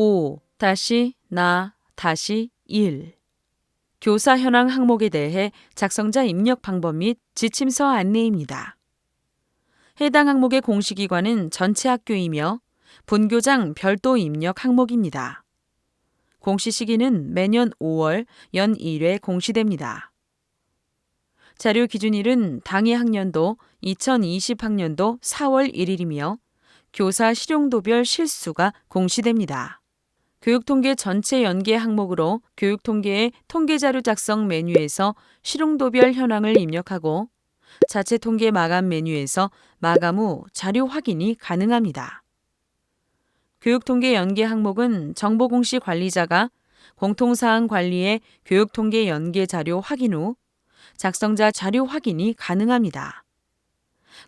5 다시 나 다시 1 교사 현황 항목에 대해 작성자 입력 방법 및 지침서 안내입니다. 해당 항목의 공시기관은 전체 학교이며 분교장 별도 입력 항목입니다. 공시 시기는 매년 5월 연 1회 공시됩니다. 자료 기준일은 당해 학년도 2020학년도 4월 1일이며 교사 실용도별 실수가 공시됩니다. 교육통계 전체 연계 항목으로 교육통계의 통계자료 작성 메뉴에서 실용도별 현황을 입력하고 자체 통계 마감 메뉴에서 마감 후 자료 확인이 가능합니다. 교육통계 연계 항목은 정보공시 관리자가 공통사항 관리의 교육통계 연계 자료 확인 후 작성자 자료 확인이 가능합니다.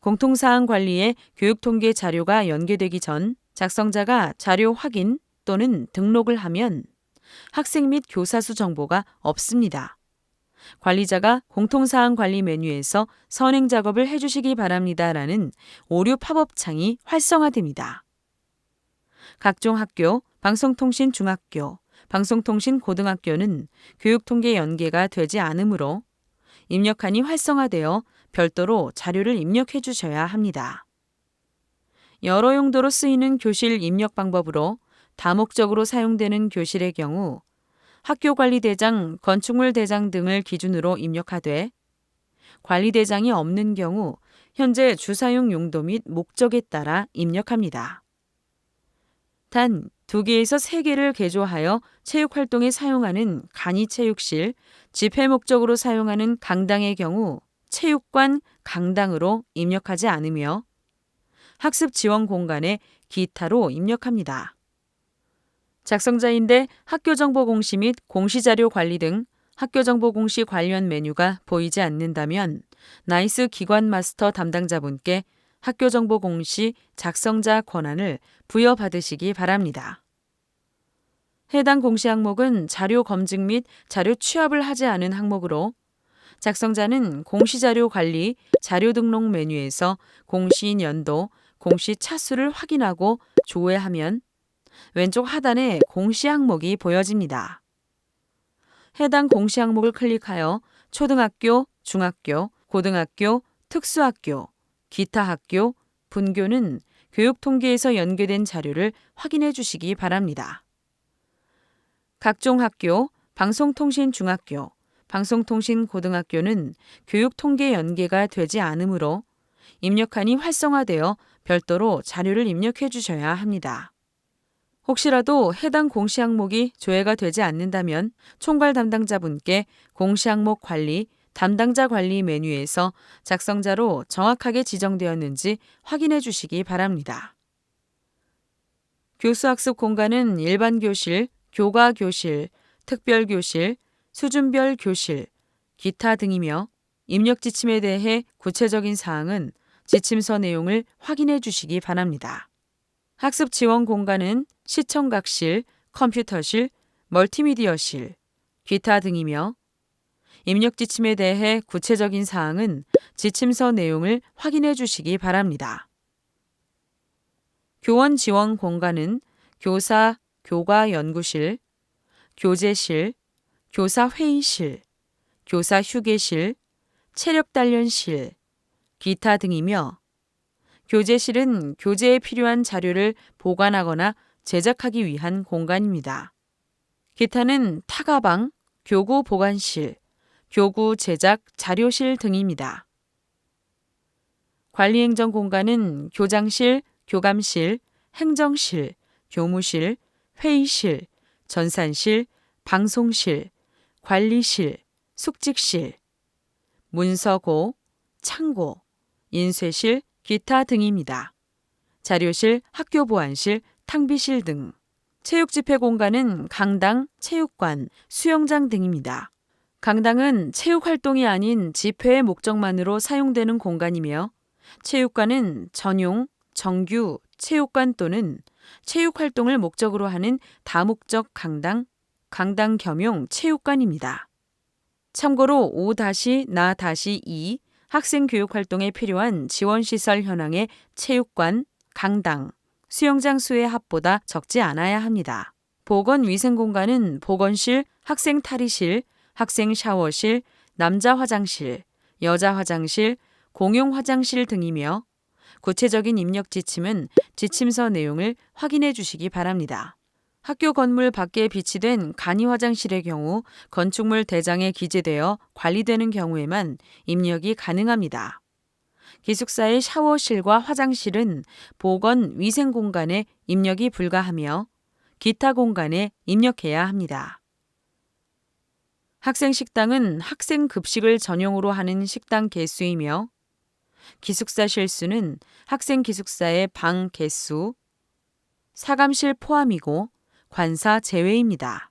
공통사항 관리에 교육통계 자료가 연계되기 전 작성자가 자료 확인 또는 등록을 하면 학생 및 교사 수 정보가 없습니다. 관리자가 공통사항 관리 메뉴에서 선행 작업을 해주시기 바랍니다 라는 오류 팝업 창이 활성화됩니다. 각종 학교, 방송통신 중학교, 방송통신 고등학교는 교육통계 연계가 되지 않으므로 입력한이 활성화되어 별도로 자료를 입력해 주셔야 합니다. 여러 용도로 쓰이는 교실 입력 방법으로 다목적으로 사용되는 교실의 경우 학교관리대장, 건축물대장 등을 기준으로 입력하되 관리대장이 없는 경우 현재 주사용 용도 및 목적에 따라 입력합니다. 단, 두 개에서 세 개를 개조하여 체육활동에 사용하는 간이체육실, 집회 목적으로 사용하는 강당의 경우 체육관 강당으로 입력하지 않으며 학습 지원 공간에 기타로 입력합니다. 작성자인데 학교정보 공시 및 공시자료 관리 등 학교정보 공시 관련 메뉴가 보이지 않는다면 나이스 기관 마스터 담당자분께 학교정보 공시 작성자 권한을 부여받으시기 바랍니다. 해당 공시 항목은 자료 검증 및 자료 취합을 하지 않은 항목으로 작성자는 공시자료 관리 자료 등록 메뉴에서 공시 연도, 공시 차수를 확인하고 조회하면 왼쪽 하단에 공시 항목이 보여집니다. 해당 공시 항목을 클릭하여 초등학교, 중학교, 고등학교, 특수학교, 기타 학교, 분교는 교육통계에서 연계된 자료를 확인해 주시기 바랍니다. 각종 학교, 방송통신 중학교, 방송통신 고등학교는 교육통계 연계가 되지 않으므로 입력한이 활성화되어 별도로 자료를 입력해 주셔야 합니다. 혹시라도 해당 공시 항목이 조회가 되지 않는다면 총괄 담당자분께 공시 항목 관리, 담당자 관리 메뉴에서 작성자로 정확하게 지정되었는지 확인해 주시기 바랍니다. 교수학습 공간은 일반 교실, 교과 교실, 특별 교실, 수준별 교실, 기타 등이며 입력 지침에 대해 구체적인 사항은 지침서 내용을 확인해 주시기 바랍니다. 학습 지원 공간은 시청각실, 컴퓨터실, 멀티미디어실, 기타 등이며 입력 지침에 대해 구체적인 사항은 지침서 내용을 확인해 주시기 바랍니다. 교원 지원 공간은 교사, 교과 연구실, 교재실, 교사 회의실, 교사 휴게실, 체력 단련실, 기타 등이며 교재실은 교재에 필요한 자료를 보관하거나 제작하기 위한 공간입니다. 기타는 타가방, 교구 보관실, 교구 제작 자료실 등입니다. 관리행정 공간은 교장실, 교감실, 행정실, 교무실, 회의실, 전산실, 방송실, 관리실, 숙직실, 문서고, 창고, 인쇄실, 기타 등입니다. 자료실, 학교 보안실, 탕비실 등. 체육 집회 공간은 강당, 체육관, 수영장 등입니다. 강당은 체육 활동이 아닌 집회의 목적만으로 사용되는 공간이며 체육관은 전용, 정규, 체육관 또는 체육 활동을 목적으로 하는 다목적 강당, 강당 겸용 체육관입니다. 참고로 5-나-2 학생 교육 활동에 필요한 지원 시설 현황의 체육관, 강당, 수영장 수의 합보다 적지 않아야 합니다. 보건 위생 공간은 보건실, 학생 탈의실, 학생 샤워실, 남자 화장실, 여자 화장실, 공용 화장실 등이며 구체적인 입력 지침은 지침서 내용을 확인해 주시기 바랍니다. 학교 건물 밖에 비치된 간이 화장실의 경우 건축물 대장에 기재되어 관리되는 경우에만 입력이 가능합니다. 기숙사의 샤워실과 화장실은 보건 위생 공간에 입력이 불가하며 기타 공간에 입력해야 합니다. 학생 식당은 학생 급식을 전용으로 하는 식당 개수이며 기숙사 실수는 학생 기숙사의 방 개수, 사감실 포함이고 관사 제외입니다.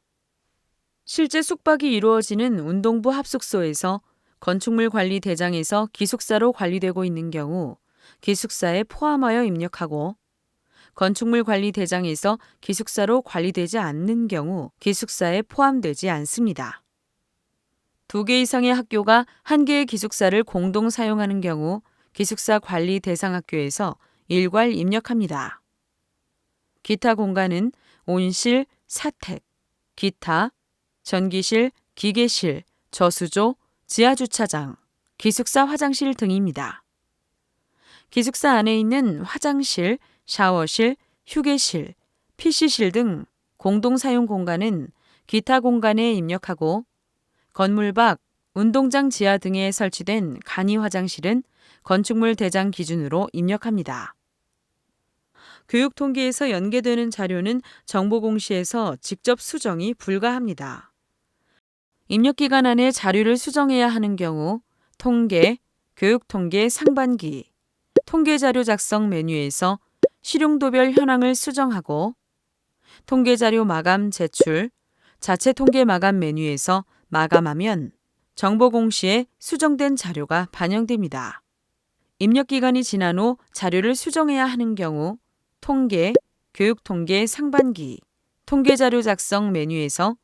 실제 숙박이 이루어지는 운동부 합숙소에서 건축물 관리 대장에서 기숙사로 관리되고 있는 경우 기숙사에 포함하여 입력하고 건축물 관리 대장에서 기숙사로 관리되지 않는 경우 기숙사에 포함되지 않습니다. 두 개 이상의 학교가 한 개의 기숙사를 공동 사용하는 경우 기숙사 관리 대상 학교에서 일괄 입력합니다. 기타 공간은 온실, 사택, 기타, 전기실, 기계실, 저수조, 지하주차장, 기숙사 화장실 등입니다. 기숙사 안에 있는 화장실, 샤워실, 휴게실, PC실 등 공동 사용 공간은 기타 공간에 입력하고 건물 밖, 운동장 지하 등에 설치된 간이 화장실은 건축물 대장 기준으로 입력합니다. 교육 통계에서 연계되는 자료는 정보 공시에서 직접 수정이 불가합니다. 입력 기간 안에 자료를 수정해야 하는 경우 통계, 교육통계 상반기, 통계자료 작성 메뉴에서 실용도별 현황을 수정하고 통계자료 마감 제출, 자체 통계 마감 메뉴에서 마감하면 정보 공시에 수정된 자료가 반영됩니다. 입력 기간이 지난 후 자료를 수정해야 하는 경우 통계, 교육통계 상반기, 통계자료 작성 메뉴에서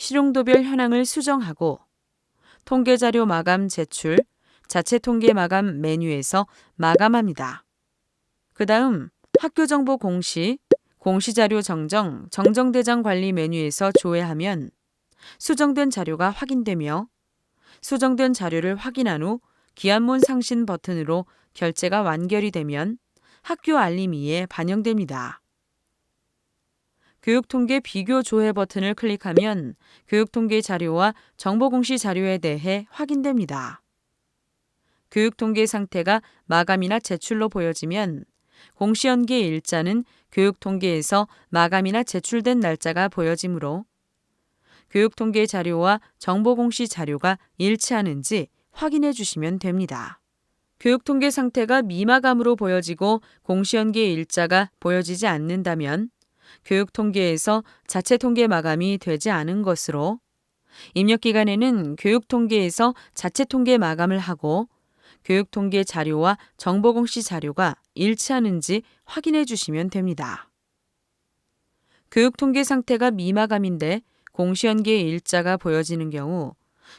실용도별 현황을 수정하고 통계자료 마감 제출, 자체 통계 마감 메뉴에서 마감합니다. 그 다음 학교 정보 공시, 공시자료 정정, 정정대장 관리 메뉴에서 조회하면 수정된 자료가 확인되며 수정된 자료를 확인한 후 기한문 상신 버튼으로 결제가 완결이 되면 학교 알림이에 반영됩니다. 교육통계 비교 조회 버튼을 클릭하면 교육통계 자료와 정보공시 자료에 대해 확인됩니다. 교육통계 상태가 마감이나 제출로 보여지면 공시연계 일자는 교육통계에서 마감이나 제출된 날짜가 보여지므로 교육통계 자료와 정보공시 자료가 일치하는지 확인해 주시면 됩니다. 교육통계 상태가 미마감으로 보여지고 공시연계 일자가 보여지지 않는다면 교육 통계에서 자체 통계 마감이 되지 않은 것으로 입력 기간에는 교육 통계에서 자체 통계 마감을 하고 교육 통계 자료와 정보 공시 자료가 일치하는지 확인해 주시면 됩니다. 교육 통계 상태가 미마감인데 공시연계 일자가 보여지는 경우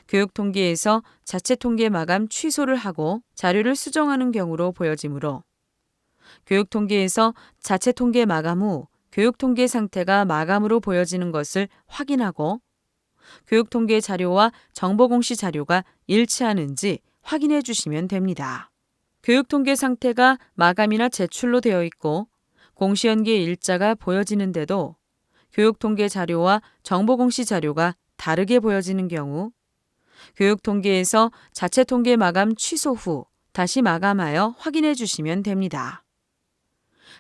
교육 통계에서 자체 통계 마감 취소를 하고 자료를 수정하는 경우로 보여지므로 교육 통계에서 자체 통계 마감 후 교육 통계 상태가 마감으로 보여지는 것을 확인하고 교육 통계 자료와 정보 공시 자료가 일치하는지 확인해 주시면 됩니다. 교육 통계 상태가 마감이나 제출로 되어 있고 공시연계 일자가 보여지는데도 교육 통계 자료와 정보 공시 자료가 다르게 보여지는 경우 교육 통계에서 자체 통계 마감 취소 후 다시 마감하여 확인해 주시면 됩니다.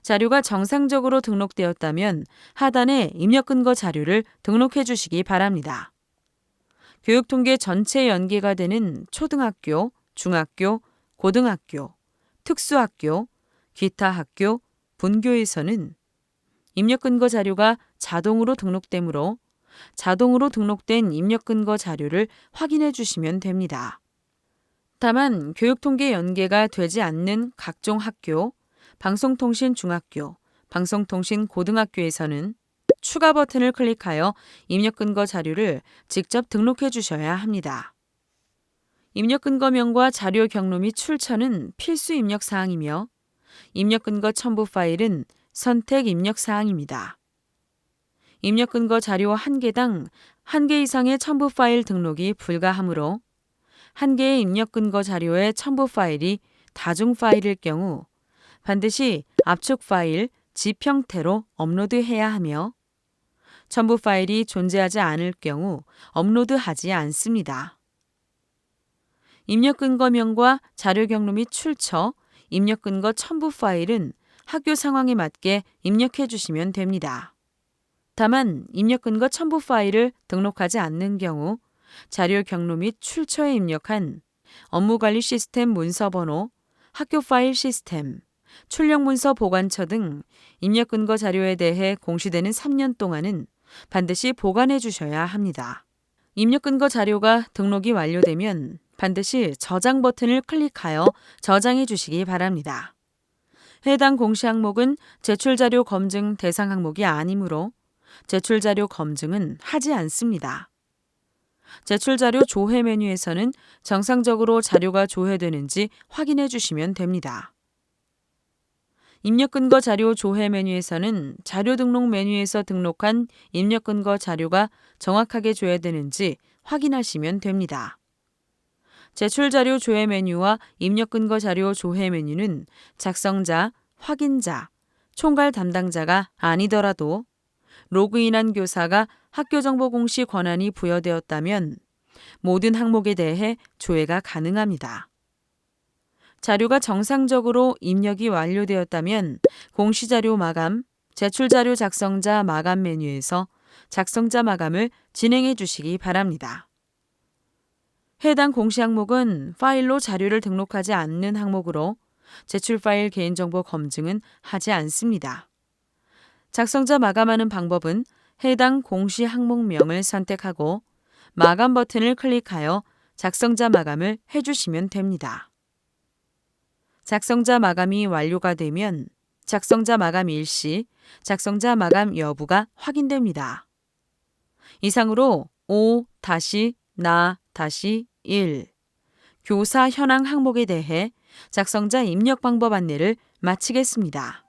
자료가 정상적으로 등록되었다면 하단에 입력 근거 자료를 등록해 주시기 바랍니다. 교육통계 전체 연계가 되는 초등학교, 중학교, 고등학교, 특수학교, 기타 학교, 분교에서는 입력 근거 자료가 자동으로 등록되므로 자동으로 등록된 입력 근거 자료를 확인해 주시면 됩니다. 다만 교육통계 연계가 되지 않는 각종 학교, 방송통신 중학교, 방송통신 고등학교에서는 추가 버튼을 클릭하여 입력 근거 자료를 직접 등록해 주셔야 합니다. 입력 근거명과 자료 경로 및 출처는 필수 입력 사항이며 입력 근거 첨부 파일은 선택 입력 사항입니다. 입력 근거 자료 1개당 1개 이상의 첨부 파일 등록이 불가하므로 1개의 입력 근거 자료의 첨부 파일이 다중 파일일 경우 반드시 압축 파일, zip 형태로 업로드해야 하며 첨부 파일이 존재하지 않을 경우 업로드하지 않습니다. 입력 근거명과 자료 경로 및 출처, 입력 근거 첨부 파일은 학교 상황에 맞게 입력해 주시면 됩니다. 다만 입력 근거 첨부 파일을 등록하지 않는 경우 자료 경로 및 출처에 입력한 업무관리 시스템 문서 번호, 학교 파일 시스템, 출력 문서 보관처 등 입력 근거 자료에 대해 공시되는 3년 동안은 반드시 보관해 주셔야 합니다. 입력 근거 자료가 등록이 완료되면 반드시 저장 버튼을 클릭하여 저장해 주시기 바랍니다. 해당 공시 항목은 제출 자료 검증 대상 항목이 아니므로 제출 자료 검증은 하지 않습니다. 제출 자료 조회 메뉴에서는 정상적으로 자료가 조회되는지 확인해 주시면 됩니다. 입력 근거 자료 조회 메뉴에서는 자료 등록 메뉴에서 등록한 입력 근거 자료가 정확하게 조회되는지 확인하시면 됩니다. 제출 자료 조회 메뉴와 입력 근거 자료 조회 메뉴는 작성자, 확인자, 총괄 담당자가 아니더라도 로그인한 교사가 학교정보공시 권한이 부여되었다면 모든 항목에 대해 조회가 가능합니다. 자료가 정상적으로 입력이 완료되었다면 공시자료 마감, 제출자료 작성자 마감 메뉴에서 작성자 마감을 진행해 주시기 바랍니다. 해당 공시 항목은 파일로 자료를 등록하지 않는 항목으로 제출 파일 개인정보 검증은 하지 않습니다. 작성자 마감하는 방법은 해당 공시 항목명을 선택하고 마감 버튼을 클릭하여 작성자 마감을 해주시면 됩니다. 작성자 마감이 완료가 되면 작성자 마감 일시, 작성자 마감 여부가 확인됩니다. 이상으로 5 다시 나 다시 1 교사 현황 항목에 대해 작성자 입력 방법 안내를 마치겠습니다.